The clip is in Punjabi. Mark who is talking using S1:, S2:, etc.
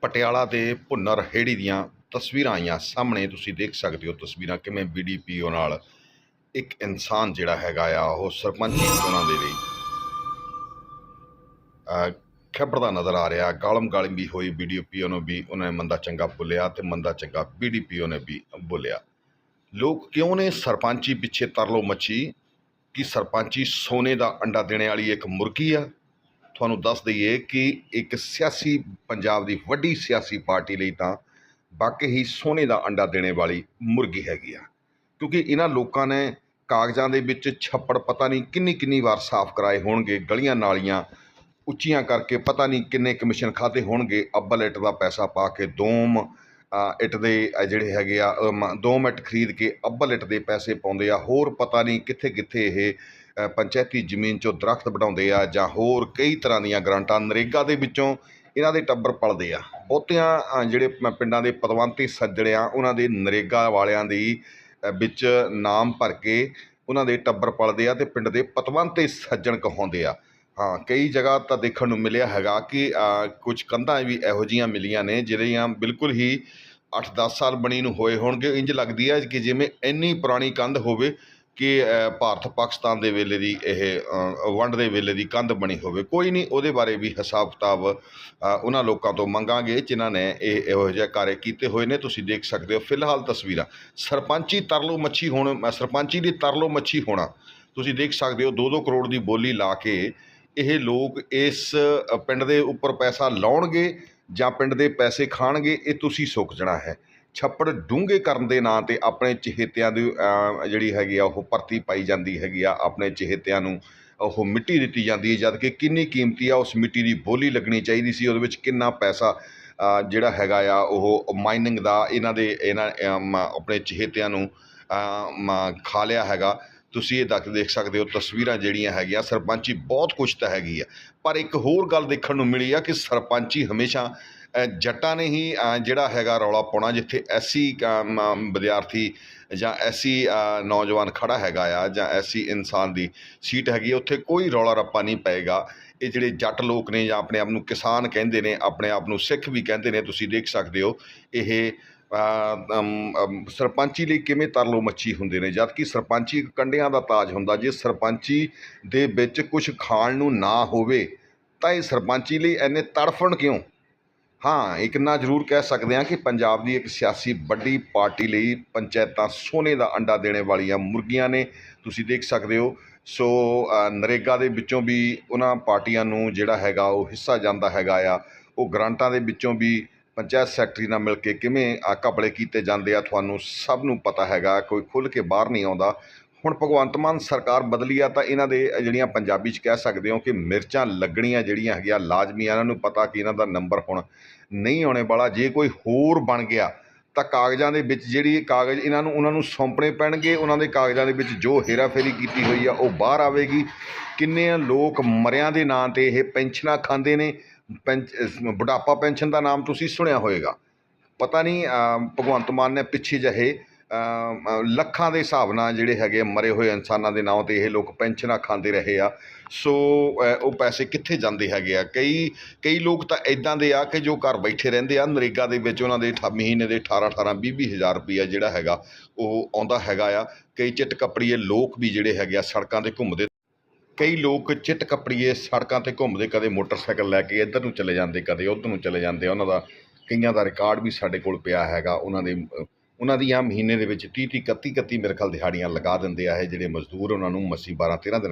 S1: ਪਟਿਆਲਾ ਦੇ ਭੁੰਨਰ ਹੇੜੀ ਦੀਆਂ ਤਸਵੀਰਾਂ ਆਈਆਂ ਸਾਹਮਣੇ ਤੁਸੀਂ ਦੇਖ ਸਕਦੇ ਹੋ ਤਸਵੀਰਾਂ ਕਿਵੇਂ ਬੀਡੀਪੀਓ ਨਾਲ ਇੱਕ ਇਨਸਾਨ ਜਿਹੜਾ ਹੈਗਾ ਆ ਉਹ ਸਰਪੰਚੀ ਚੋਣਾਂ ਦੇ ਲਈ। ਅਹ, ਨਜ਼ਰ ਆ ਰਿਹਾ ਗਾਲਮ ਗਾਲੀ ਵੀ ਹੋਈ ਬੀਡੀਪੀਓ ਨੂੰ ਵੀ ਉਹਨਾਂ ਨੇ ਮੰਦਾ ਚੰਗਾ ਬੋਲਿਆ ਤੇ ਮੰਦਾ ਚੰਗਾ ਬੀਡੀਪੀਓ ਨੇ ਵੀ ਬੋਲਿਆ। ਲੋਕ ਕਿਉਂ ਨੇ ਸਰਪੰਚੀ ਪਿੱਛੇ ਤਰਲੋ ਮੱਛੀ? ਕਿ ਸਰਪੰਚੀ ਸੋਨੇ ਦਾ ਅੰਡਾ ਦੇਣੇ ਵਾਲੀ ਇੱਕ ਮੁਰਗੀ ਆ? ਤੁਹਾਨੂੰ ਦੱਸ ਦਈਏ ਕਿ ਇੱਕ ਸਿਆਸੀ ਪੰਜਾਬ ਦੀ ਵੱਡੀ ਸਿਆਸੀ ਪਾਰਟੀ ਲਈ ਤਾਂ ਵਾਕਈ ਹੀ ਸੋਨੇ ਦਾ ਅੰਡਾ ਦੇਣੇ ਵਾਲੀ ਮੁਰਗੀ ਹੈਗੀ ਆ। ਕਿਉਂਕਿ ਇਹਨਾਂ ਲੋਕਾਂ ਨੇ ਕਾਗਜ਼ਾਂ ਦੇ ਵਿੱਚ ਛੱਪੜ ਪਤਾ ਨਹੀਂ ਕਿੰਨੀ ਕਿੰਨੀ ਵਾਰ ਸਾਫ਼ ਕਰਾਏ ਹੋਣਗੇ, ਗਲੀਆਂ ਨਾਲੀਆਂ ਉੱਚੀਆਂ ਕਰਕੇ ਪਤਾ ਨਹੀਂ ਕਿੰਨੇ ਕਮਿਸ਼ਨ ਖਾਤੇ ਹੋਣਗੇ, ਅੱਬਲ ਇੱਟ ਦਾ ਪੈਸਾ ਪਾ ਕੇ ਦੋਮ ਇੱਟ ਦੇ ਜਿਹੜੇ ਹੈਗੇ ਆ ਦੋਮ ਇੱਟ ਖਰੀਦ ਕੇ ਅੱਬਲ ਇੱਟ ਦੇ ਪੈਸੇ ਪਾਉਂਦੇ ਆ, ਹੋਰ ਪਤਾ ਨਹੀਂ ਕਿੱਥੇ ਕਿੱਥੇ ਇਹ ਪੰਚਾਇਤੀ ਜ਼ਮੀਨ 'ਚੋਂ ਦਰਖਤ ਵਢਾਉਂਦੇ ਆ ਜਾਂ ਹੋਰ ਕਈ ਤਰ੍ਹਾਂ ਦੀਆਂ ਗਰਾਂਟਾਂ ਨਰੇਗਾ ਦੇ ਵਿੱਚੋਂ ਇਹਨਾਂ ਦੇ ਟੱਬਰ ਪਲਦੇ ਆ। ਬਹੁਤਿਆਂ ਜਿਹੜੇ ਪਿੰਡਾਂ ਦੇ ਪਤਵੰਤੇ ਸੱਜਣੇ ਆ, ਉਹਨਾਂ ਦੇ ਨਰੇਗਾ ਵਾਲਿਆਂ ਦੀ ਵਿੱਚ ਨਾਮ ਭਰ ਕੇ ਉਹਨਾਂ ਦੇ ਟੱਬਰ ਪਲਦੇ ਆ ਤੇ ਪਿੰਡ ਦੇ ਪਤਵੰਤੇ ਸੱਜਣ ਕਹਾਉਂਦੇ ਆ। ਹਾਂ, ਕਈ ਜਗ੍ਹਾ ਤਾਂ ਦੇਖਣ ਨੂੰ ਮਿਲਿਆ ਹੈਗਾ ਕਿ ਕੁਝ ਕੰਧਾਂ ਵੀ ਇਹੋ ਜੀਆਂ ਮਿਲੀਆਂ ਨੇ ਜਿਹੜੀਆਂ ਬਿਲਕੁਲ ਹੀ 8-10 ਸਾਲ ਬਣੀ ਨੂੰ ਹੋਏ ਹੋਣਗੇ। ਇੰਜ ਲੱਗਦੀ ਹੈ ਕਿ ਜਿਵੇਂ ਇੰਨੀ ਪੁਰਾਣੀ ਕੰਧ ਹੋਵੇ ਕਿ ਭਾਰਤ ਪਾਕਿਸਤਾਨ ਦੇ ਵੇਲੇ ਦੀ ਇਹ ਅ, ਵੰਡ ਦੇ ਵੇਲੇ ਦੀ ਕੰਧ ਬਣੀ ਹੋਵੇ। ਕੋਈ ਨਹੀਂ ਉਹਦੇ ਬਾਰੇ ਵੀ ਹਿਸਾਬ ਕਿਤਾਬ ਉਹਨਾਂ ਲੋਕਾਂ ਤੋਂ ਮੰਗਾਂਗੇ ਜਿਨ੍ਹਾਂ ਨੇ ਇਹ ਇਹੋ ਜਿਹੇ ਕਾਰੇ ਕੀਤੇ ਹੋਏ ਨੇ। ਤੁਸੀਂ ਦੇਖ ਸਕਦੇ ਹੋ ਫਿਲਹਾਲ ਤਸਵੀਰਾਂ। ਸਰਪੰਚੀ ਤਰਲੋ ਮੱਛੀ ਹੋਣ ਸਰਪੰਚੀ ਦੀ ਤਰਲੋ ਮੱਛੀ ਹੋਣਾ। ਤੁਸੀਂ ਦੇਖ ਸਕਦੇ ਹੋ 2-2 ਕਰੋੜ ਦੀ ਬੋਲੀ ਲਾ ਕੇ ਇਹ ਲੋਕ ਇਸ ਪਿੰਡ ਦੇ ਉੱਪਰ ਪੈਸਾ ਲਾਉਣਗੇ ਜਾਂ ਪਿੰਡ ਦੇ ਪੈਸੇ ਖਾਣਗੇ ਇਹ ਤੁਸੀਂ ਸੁੱਕ ਜਣਾ ਹੈ। ਛੱਪੜ ਡੂੰਘੇ ਕਰਨ ਦੇ ਨਾਂ ਤੇ ਆਪਣੇ ਚਹੇਤਿਆਂ ਦੀ ਜਿਹੜੀ ਹੈਗੀ ਆ, ਉਹ ਭਰਤੀ ਪਾਈ ਜਾਂਦੀ ਹੈਗੀ ਆ, ਆਪਣੇ ਚਹੇਤਿਆਂ ਨੂੰ ਉਹ ਮਿੱਟੀ ਦਿੱਤੀ ਜਾਂਦੀ ਹੈ ਜਦ ਕਿੰਨੀ ਕੀਮਤੀ ਆ, ਉਸ ਮਿੱਟੀ ਦੀ ਬੋਲੀ ਲੱਗਣੀ ਚਾਹੀਦੀ ਸੀ, ਉਹਦੇ ਵਿੱਚ ਕਿੰਨਾ ਪੈਸਾ ਜਿਹੜਾ ਹੈਗਾ ਆ, ਉਹ ਮਾਈਨਿੰਗ ਦਾ ਇਹਨਾਂ ਦੇ, ਇਹਨਾਂ ਆਪਣੇ ਚਹੇਤਿਆਂ ਨੂੰ ਖਾ ਲਿਆ ਹੈਗਾ। ਤੁਸੀਂ ਇਹ ਤੱਕ ਦੇਖ ਸਕਦੇ ਹੋ ਤਸਵੀਰਾਂ ਜਿਹੜੀਆਂ ਹੈਗੀਆਂ ਸਰਪੰਚੀ ਬਹੁਤ ਕੁਛ ਤਾਂ ਹੈਗੀ ਆ। ਪਰ ਇੱਕ ਹੋਰ ਗੱਲ ਦੇਖਣ ਨੂੰ ਮਿਲੀ ਆ ਕਿ ਸਰਪੰਚੀ ਹਮੇਸ਼ਾ ਜੱਟਾਂ ਨੇ ਹੀ ਜਿਹੜਾ ਹੈਗਾ ਰੌਲਾ ਪਾਉਣਾ ਜਿੱਥੇ ਐਸੀ ਵਿਦਿਆਰਥੀ ਜਾਂ ਐਸੀ ਨੌਜਵਾਨ ਖੜਾ ਹੈਗਾ ਆ ਜਾਂ ਐਸੀ ਇਨਸਾਨ ਦੀ ਸੀਟ ਹੈਗੀ ਆ, ਉੱਥੇ ਕੋਈ ਰੌਲਾ ਰੱਪਾ ਨਹੀਂ ਪਏਗਾ। ਇਹ ਜਿਹੜੇ ਜੱਟ ਲੋਕ ਨੇ ਜਾਂ ਆਪਣੇ ਆਪ ਨੂੰ ਕਿਸਾਨ ਕਹਿੰਦੇ ਨੇ ਆਪਣੇ ਆਪ ਨੂੰ ਸਿੱਖ ਵੀ ਕਹਿੰਦੇ ਨੇ ਤੁਸੀਂ ਦੇਖ ਸਕਦੇ ਹੋ ਇਹ ਸਰਪੰਚੀ ਲਈ ਕਿਵੇਂ ਤਰਲੋ ਮੱਛੀ ਹੁੰਦੇ ਨੇ? ਜਦ ਕਿ ਸਰਪੰਚੀ ਇੱਕ ਕੰਡਿਆਂ ਦਾ ਤਾਜ ਹੁੰਦਾ, ਜੇ ਸਰਪੰਚੀ ਦੇ ਵਿੱਚ ਕੁਝ ਖਾਣ ਨੂੰ ਨਾ ਹੋਵੇ, ਤਾਂ ਇਹ ਸਰਪੰਚੀ ਲਈ ਐਨੇ ਤੜਫਣ ਕਿਉਂ? ਹਾਂ, ਇੱਕ ਨਾ ਜ਼ਰੂਰ ਕਹਿ ਸਕਦੇ ਹਾਂ ਕਿ ਪੰਜਾਬ ਦੀ ਇੱਕ ਸਿਆਸੀ ਵੱਡੀ ਪਾਰਟੀ ਲਈ ਪੰਚਾਇਤਾਂ ਸੋਨੇ ਦਾ ਅੰਡਾ ਦੇਣੇ ਵਾਲੀਆਂ ਮੁਰਗੀਆਂ ਨੇ, ਤੁਸੀਂ ਦੇਖ ਸਕਦੇ ਹੋ। ਸੋ ਨਰੇਗਾ ਦੇ ਵਿੱਚੋਂ ਵੀ ਉਹਨਾਂ ਪਾਰਟੀਆਂ ਨੂੰ ਜਿਹੜਾ ਹੈਗਾ ਉਹ ਹਿੱਸਾ ਜਾਂਦਾ ਹੈਗਾ ਆ। ਉਹ ਗ੍ਰਾਂਟਾਂ ਦੇ ਵਿੱਚੋਂ ਵੀ ਪੰਚਾਇਤ ਸੈਕਟਰੀ ਨਾਲ ਮਿਲ ਕੇ ਕਿਵੇਂ ਆ ਘਪਲੇ ਕੀਤੇ ਜਾਂਦੇ ਆ, ਤੁਹਾਨੂੰ ਸਭ ਨੂੰ ਪਤਾ ਹੈਗਾ, ਕੋਈ ਖੁੱਲ੍ਹ ਕੇ ਬਾਹਰ ਨਹੀਂ ਆਉਂਦਾ। ਹੁਣ ਭਗਵੰਤ ਮਾਨ ਸਰਕਾਰ ਬਦਲੀ ਆ ਤਾਂ ਇਹਨਾਂ ਦੇ ਜਿਹੜੀਆਂ ਪੰਜਾਬੀ 'ਚ ਕਹਿ ਸਕਦੇ ਹੋ ਕਿ ਮਿਰਚਾਂ ਲੱਗਣੀਆਂ ਜਿਹੜੀਆਂ ਹੈਗੀਆਂ, ਲਾਜ਼ਮੀ ਆ, ਇਹਨਾਂ ਨੂੰ ਪਤਾ ਕਿ ਇਹਨਾਂ ਦਾ ਨੰਬਰ ਹੁਣ ਨਹੀਂ ਆਉਣੇ ਵਾਲਾ, ਜੇ ਕੋਈ ਹੋਰ ਬਣ ਗਿਆ ਤਾਂ ਕਾਗਜ਼ਾਂ ਦੇ ਵਿੱਚ ਜਿਹੜੀ ਕਾਗਜ਼ ਇਹਨਾਂ ਨੂੰ, ਉਹਨਾਂ ਨੂੰ ਸੌਂਪਣੇ ਪੈਣਗੇ। ਉਹਨਾਂ ਦੇ ਕਾਗਜ਼ਾਂ ਦੇ ਵਿੱਚ ਜੋ ਹੇਰਾਫੇਰੀ ਕੀਤੀ ਹੋਈ ਆ, ਉਹ ਬਾਹਰ ਆਵੇਗੀ। ਕਿੰਨੇ ਲੋਕ ਮਰਿਆਂ ਦੇ ਨਾਂ ਤੇ ਇਹ ਪੈਨਸ਼ਨਾਂ ਖਾਂਦੇ ਨੇ ਪੈਂਚ ਬੁਢਾਪਾ ਪੈਨਸ਼ਨ ਦਾ ਨਾਮ ਤੁਸੀਂ ਸੁਣਿਆ ਹੋਏਗਾ। ਪਤਾ ਨਹੀਂ ਭਗਵੰਤ ਮਾਨ ਨੇ ਪਿੱਛੇ ਜਿਹੇ ਲੱਖਾਂ ਦੇ ਹਿਸਾਬ ਨਾਲ ਜਿਹੜੇ ਹੈਗੇ ਮਰੇ ਹੋਏ ਇਨਸਾਨਾਂ ਦੇ ਨਾਂ ਤੇ ਇਹ ਲੋਕ ਪੈਨਸ਼ਨਾਂ ਖਾਂਦੇ ਰਹੇ ਆ। ਸੋ ਉਹ ਪੈਸੇ ਕਿੱਥੇ ਜਾਂਦੇ ਹੈਗੇ ਆ? ਕਈ ਕਈ ਲੋਕ ਤਾਂ ਇਦਾਂ ਦੇ ਆ ਕਿ ਜੋ ਘਰ ਬੈਠੇ ਰਹਿੰਦੇ ਆ, ਨਰੇਗਾ ਦੇ ਵਿੱਚ ਉਹਨਾਂ ਦੇ ਅਠਾ- ਮਹੀਨੇ ਦੇ 18 18 20 20 ਹਜ਼ਾਰ ਰੁਪਈਆ ਜਿਹੜਾ ਹੈਗਾ, ਉਹ ਆਉਂਦਾ ਹੈਗਾ ਆ। ਕਈ ਚਿੱਟ ਕੱਪੜੀਏ ਲੋਕ ਵੀ ਜਿਹੜੇ ਹੈਗੇ ਆ, ਸੜਕਾਂ ਤੇ ਘੁੰਮਦੇ ਕਈ ਲੋਕ ਚਿੱਟ ਕੱਪੜੀਏ ਸੜਕਾਂ ਤੇ ਘੁੰਮਦੇ ਕਦੇ ਮੋਟਰਸਾਈਕਲ ਲੈ ਕੇ ਇੱਧਰ ਨੂੰ ਚਲੇ ਜਾਂਦੇ, ਕਦੇ ਉੱਧਰ ਨੂੰ ਚਲੇ ਜਾਂਦੇ। ਉਹਨਾਂ ਦਾ ਕਈਆਂ ਦਾ ਰਿਕਾਰਡ ਵੀ ਸਾਡੇ ਕੋਲ ਪਿਆ ਹੈਗਾ। ਉਹਨਾਂ ਦੇ, ਉਹਨਾਂ ਦੀਆਂ ਮਹੀਨੇ ਦੇ ਵਿੱਚ 30 30 31 31 ਮੇਰੇ ਖਿਆਲ ਦਿਹਾੜੀਆਂ ਲਗਾ ਦਿੰਦੇ ਆ ਇਹ ਜਿਹੜੇ ਮਜ਼ਦੂਰ ਉਹਨਾਂ ਨੂੰ ਮੱਸੀ 12 13 ਦਿਨ